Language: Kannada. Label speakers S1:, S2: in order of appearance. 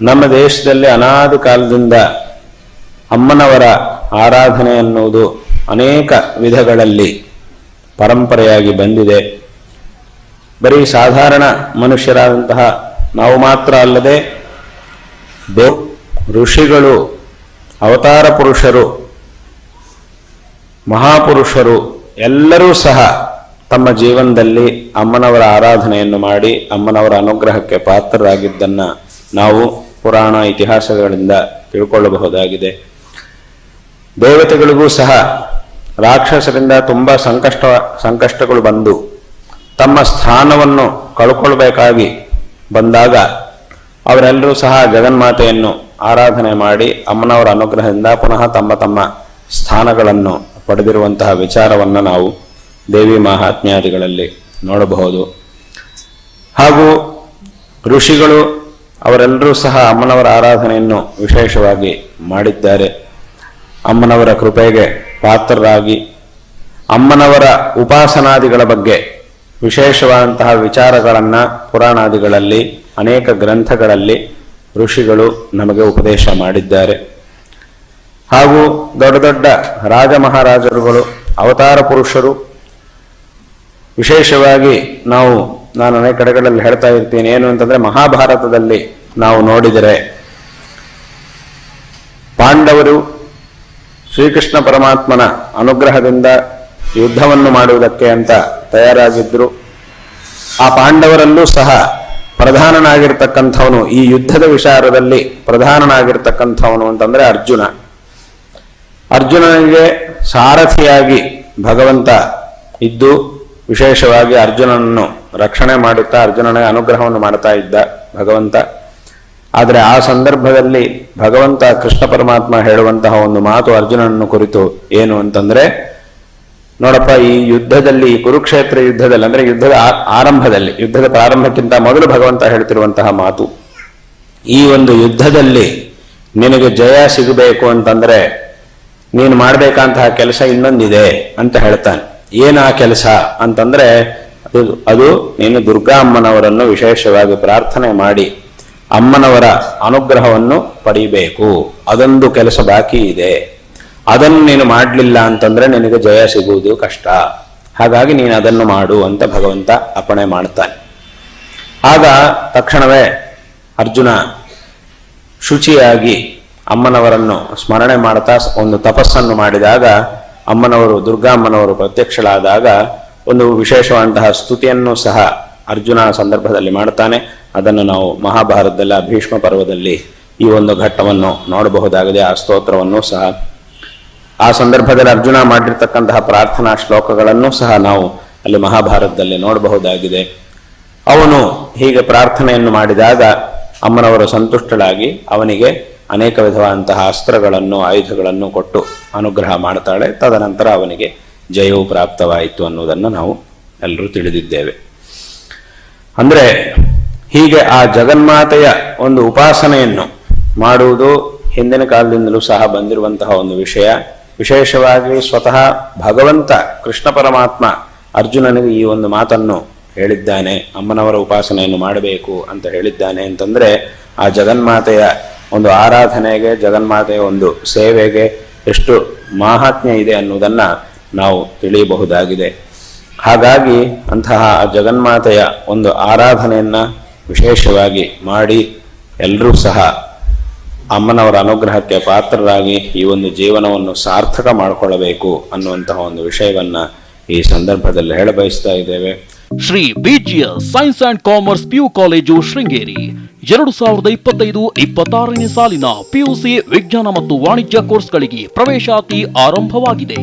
S1: ನಮ್ಮ ದೇಶದಲ್ಲಿ ಅನಾದಿ ಕಾಲದಿಂದ ಅಮ್ಮನವರ ಆರಾಧನೆ ಅನ್ನುವುದು ಅನೇಕ ವಿಧಗಳಲ್ಲಿ ಪರಂಪರೆಯಾಗಿ ಬಂದಿದೆ. ಬರೀ ಸಾಧಾರಣ ಮನುಷ್ಯರಾದಂತಹ ನಾವು ಮಾತ್ರ ಅಲ್ಲದೆ ಋಷಿಗಳು, ಅವತಾರ ಪುರುಷರು, ಮಹಾಪುರುಷರು ಎಲ್ಲರೂ ಸಹ ತಮ್ಮ ಜೀವನದಲ್ಲಿ ಅಮ್ಮನವರ ಆರಾಧನೆಯನ್ನು ಮಾಡಿ ಅಮ್ಮನವರ ಅನುಗ್ರಹಕ್ಕೆ ಪಾತ್ರರಾಗಿದ್ದನ್ನು ನಾವು ಪುರಾಣ ಇತಿಹಾಸಗಳಿಂದ ತಿಳ್ಕೊಳ್ಳಬಹುದಾಗಿದೆ. ದೇವತೆಗಳಿಗೂ ಸಹ ರಾಕ್ಷಸರಿಂದ ತುಂಬ ಸಂಕಷ್ಟ, ಸಂಕಷ್ಟಗಳು ಬಂದು ತಮ್ಮ ಸ್ಥಾನವನ್ನು ಕಳ್ಕೊಳ್ಬೇಕಾಗಿ ಬಂದಾಗ ಅವರೆಲ್ಲರೂ ಸಹ ಜಗನ್ಮಾತೆಯನ್ನು ಆರಾಧನೆ ಮಾಡಿ ಅಮ್ಮನವರ ಅನುಗ್ರಹದಿಂದ ಪುನಃ ತಮ್ಮ ತಮ್ಮ ಸ್ಥಾನಗಳನ್ನು ಪಡೆದಿರುವಂತಹ ವಿಚಾರವನ್ನು ನಾವು ದೇವಿ ಮಹಾತ್ಮ್ಯಾದಿಗಳಲ್ಲಿ ನೋಡಬಹುದು. ಹಾಗೂ ಋಷಿಗಳು ಅವರೆಲ್ಲರೂ ಸಹ ಅಮ್ಮನವರ ಆರಾಧನೆಯನ್ನು ವಿಶೇಷವಾಗಿ ಮಾಡಿದ್ದಾರೆ. ಅಮ್ಮನವರ ಕೃಪೆಗೆ ಪಾತ್ರರಾಗಿ ಅಮ್ಮನವರ ಉಪಾಸನಾದಿಗಳ ಬಗ್ಗೆ ವಿಶೇಷವಾದಂತಹ ವಿಚಾರಗಳನ್ನು ಪುರಾಣಾದಿಗಳಲ್ಲಿ, ಅನೇಕ ಗ್ರಂಥಗಳಲ್ಲಿ ಋಷಿಗಳು ನಮಗೆ ಉಪದೇಶ ಮಾಡಿದ್ದಾರೆ. ಹಾಗೂ ದೊಡ್ಡ ದೊಡ್ಡ ರಾಜ ಮಹಾರಾಜರುಗಳು ಅವತಾರ ಪುರುಷರು, ವಿಶೇಷವಾಗಿ ನಾವು, ನಾನು ಅನೇಕ ಕಡೆಗಳಲ್ಲಿ ಹೇಳ್ತಾ ಇರ್ತೀನಿ, ಏನು ಅಂತಂದರೆ ಮಹಾಭಾರತದಲ್ಲಿ ನಾವು ನೋಡಿದರೆ ಪಾಂಡವರು ಶ್ರೀಕೃಷ್ಣ ಪರಮಾತ್ಮನ ಅನುಗ್ರಹದಿಂದ ಯುದ್ಧವನ್ನು ಮಾಡುವುದಕ್ಕೆ ಅಂತ ತಯಾರಾಗಿದ್ದರು ಆ ಪಾಂಡವರಲ್ಲೂ ಸಹ ಪ್ರಧಾನನಾಗಿರ್ತಕ್ಕಂಥವನು, ಈ ಯುದ್ಧದ ವಿಚಾರದಲ್ಲಿ ಪ್ರಧಾನನಾಗಿರ್ತಕ್ಕಂಥವನು ಅಂತಂದ್ರೆ ಅರ್ಜುನ. ಅರ್ಜುನನಿಗೆ ಸಾರಥಿಯಾಗಿ ಭಗವಂತ ಇದ್ದು ವಿಶೇಷವಾಗಿ ಅರ್ಜುನನನ್ನು ರಕ್ಷಣೆ ಮಾಡುತ್ತಾ, ಅರ್ಜುನನಿಗೆ ಅನುಗ್ರಹವನ್ನು ಮಾಡ್ತಾ ಇದ್ದ ಭಗವಂತ. ಆದರೆ ಆ ಸಂದರ್ಭದಲ್ಲಿ ಭಗವಂತ ಕೃಷ್ಣ ಪರಮಾತ್ಮ ಹೇಳುವಂತಹ ಒಂದು ಮಾತು ಅರ್ಜುನನನ್ನು ಕುರಿತು ಏನು ಅಂತಂದ್ರೆ, ನೋಡಪ್ಪ, ಈ ಯುದ್ಧದಲ್ಲಿ ಕುರುಕ್ಷೇತ್ರ ಯುದ್ಧದಲ್ಲಿ, ಅಂದ್ರೆ ಯುದ್ಧದ ಆರಂಭದಲ್ಲಿ, ಯುದ್ಧದ ಪ್ರಾರಂಭಕ್ಕಿಂತ ಮೊದಲು ಭಗವಂತ ಹೇಳ್ತಿರುವಂತಹ ಮಾತು, ಈ ಒಂದು ಯುದ್ಧದಲ್ಲಿ ನಿನಗೆ ಜಯ ಸಿಗಬೇಕು ಅಂತಂದ್ರೆ, ನೀನು ಮಾಡಬೇಕಂತಹ ಕೆಲಸ ಇನ್ನೊಂದಿದೆ ಅಂತ ಹೇಳ್ತಾನೆ. ಏನು ಆ ಕೆಲಸ ಅಂತಂದ್ರೆ, ಅದು ಅದು ನೀನು ದುರ್ಗಾ ಅಮ್ಮನವರನ್ನು ವಿಶೇಷವಾಗಿ ಪ್ರಾರ್ಥನೆ ಮಾಡಿ ಅಮ್ಮನವರ ಅನುಗ್ರಹವನ್ನು ಪಡಿಬೇಕು. ಅದೊಂದು ಕೆಲಸ ಬಾಕಿ ಇದೆ. ಅದನ್ನು ನೀನು ಮಾಡಲಿಲ್ಲ ಅಂತಂದ್ರೆ ನಿನಗೆ ಜಯ ಸಿಗುವುದು ಕಷ್ಟ. ಹಾಗಾಗಿ ನೀನು ಅದನ್ನು ಮಾಡು ಅಂತ ಭಗವಂತ ಅಪಣೆ ಮಾಡ್ತಾನೆ. ಆಗ ತಕ್ಷಣವೇ ಅರ್ಜುನ ಶುಚಿಯಾಗಿ ಅಮ್ಮನವರನ್ನು ಸ್ಮರಣೆ ಮಾಡ್ತಾ ಒಂದು ತಪಸ್ಸನ್ನು ಮಾಡಿದಾಗ ಅಮ್ಮನವರು ದುರ್ಗಾಮ್ಮನವರು ಪ್ರತ್ಯಕ್ಷಳಾದಾಗ ಒಂದು ವಿಶೇಷವಾದಂತಹ ಸ್ತುತಿಯನ್ನು ಸಹ ಅರ್ಜುನ ಸಂದರ್ಭದಲ್ಲಿ ಮಾಡ್ತಾನೆ. ಅದನ್ನು ನಾವು ಮಹಾಭಾರತದಲ್ಲಿ ಭೀಷ್ಮ ಪರ್ವದಲ್ಲಿ ಈ ಒಂದು ಘಟ್ಟವನ್ನು ನೋಡಬಹುದಾಗಿದೆ, ಆ ಸ್ತೋತ್ರವನ್ನು ಸಹ. ಆ ಸಂದರ್ಭದಲ್ಲಿ ಅರ್ಜುನ ಮಾಡಿರ್ತಕ್ಕಂತಹ ಪ್ರಾರ್ಥನಾ ಶ್ಲೋಕಗಳನ್ನು ಸಹ ನಾವು ಅಲ್ಲಿ ಮಹಾಭಾರತದಲ್ಲಿ ನೋಡಬಹುದಾಗಿದೆ. ಅವನು ಹೀಗೆ ಪ್ರಾರ್ಥನೆಯನ್ನು ಮಾಡಿದಾಗ ಅಮ್ಮನವರು ಸಂತುಷ್ಟಳಾಗಿ ಅವನಿಗೆ ಅನೇಕ ವಿಧವಾದಂತಹ ಅಸ್ತ್ರಗಳನ್ನು, ಆಯುಧಗಳನ್ನು ಕೊಟ್ಟು ಅನುಗ್ರಹ ಮಾಡ್ತಾಳೆ. ತದನಂತರ ಅವನಿಗೆ ಜಯವು ಪ್ರಾಪ್ತವಾಯಿತು ಅನ್ನುವುದನ್ನು ನಾವು ಎಲ್ಲರೂ ತಿಳಿದಿದ್ದೇವೆ. ಅಂದ್ರೆ ಹೀಗೆ ಆ ಜಗನ್ಮಾತೆಯ ಒಂದು ಉಪಾಸನೆಯನ್ನು ಮಾಡುವುದು ಹಿಂದಿನ ಕಾಲದಿಂದಲೂ ಸಹ ಬಂದಿರುವಂತಹ ಒಂದು ವಿಷಯ. ವಿಶೇಷವಾಗಿ ಸ್ವತಃ ಭಗವಂತ ಕೃಷ್ಣ ಪರಮಾತ್ಮ ಅರ್ಜುನನಿಗೆ ಈ ಒಂದು ಮಾತನ್ನು ಹೇಳಿದ್ದಾನೆ. ಅಮ್ಮನವರ ಉಪಾಸನೆಯನ್ನು ಮಾಡಬೇಕು ಅಂತ ಹೇಳಿದ್ದಾನೆ ಅಂತಂದ್ರೆ, ಆ ಜಗನ್ಮಾತೆಯ ಒಂದು ಆರಾಧನೆಗೆ, ಜಗನ್ಮಾತೆಯ ಒಂದು ಸೇವೆಗೆ ಎಷ್ಟು ಮಾಹಾತ್ಮ್ಯ ಇದೆ ಅನ್ನುವುದನ್ನು ನಾವು ತಿಳಿಯಬಹುದಾಗಿದೆ. ಹಾಗಾಗಿ ಅಂತಹ ಆ ಜಗನ್ಮಾತೆಯ ಒಂದು ಆರಾಧನೆಯನ್ನ ವಿಶೇಷವಾಗಿ ಮಾಡಿ ಎಲ್ಲರೂ ಸಹ ಅಮ್ಮನವರ ಅನುಗ್ರಹಕ್ಕೆ ಪಾತ್ರರಾಗಿ ಈ ಒಂದು ಜೀವನವನ್ನು ಸಾರ್ಥಕ ಮಾಡಿಕೊಳ್ಳಬೇಕು ಅನ್ನುವಂತಹ ಒಂದು ವಿಷಯವನ್ನು ಈ ಸಂದರ್ಭದಲ್ಲಿ ಹೇಳಬಯಸ್ತಾ ಇದ್ದೇವೆ.
S2: Shri BGS science and commerce PU college Sringeri. ಎರಡು ಸಾವಿರದ ಇಪ್ಪತ್ತೈದು ಇಪ್ಪತ್ತಾರನೇ ಸಾಲಿನ ಪಿಯುಸಿ ವಿಜ್ಞಾನ ಮತ್ತು ವಾಣಿಜ್ಯ ಕೋರ್ಸ್ಗಳಿಗೆ ಪ್ರವೇಶಾತಿ ಆರಂಭವಾಗಿದೆ.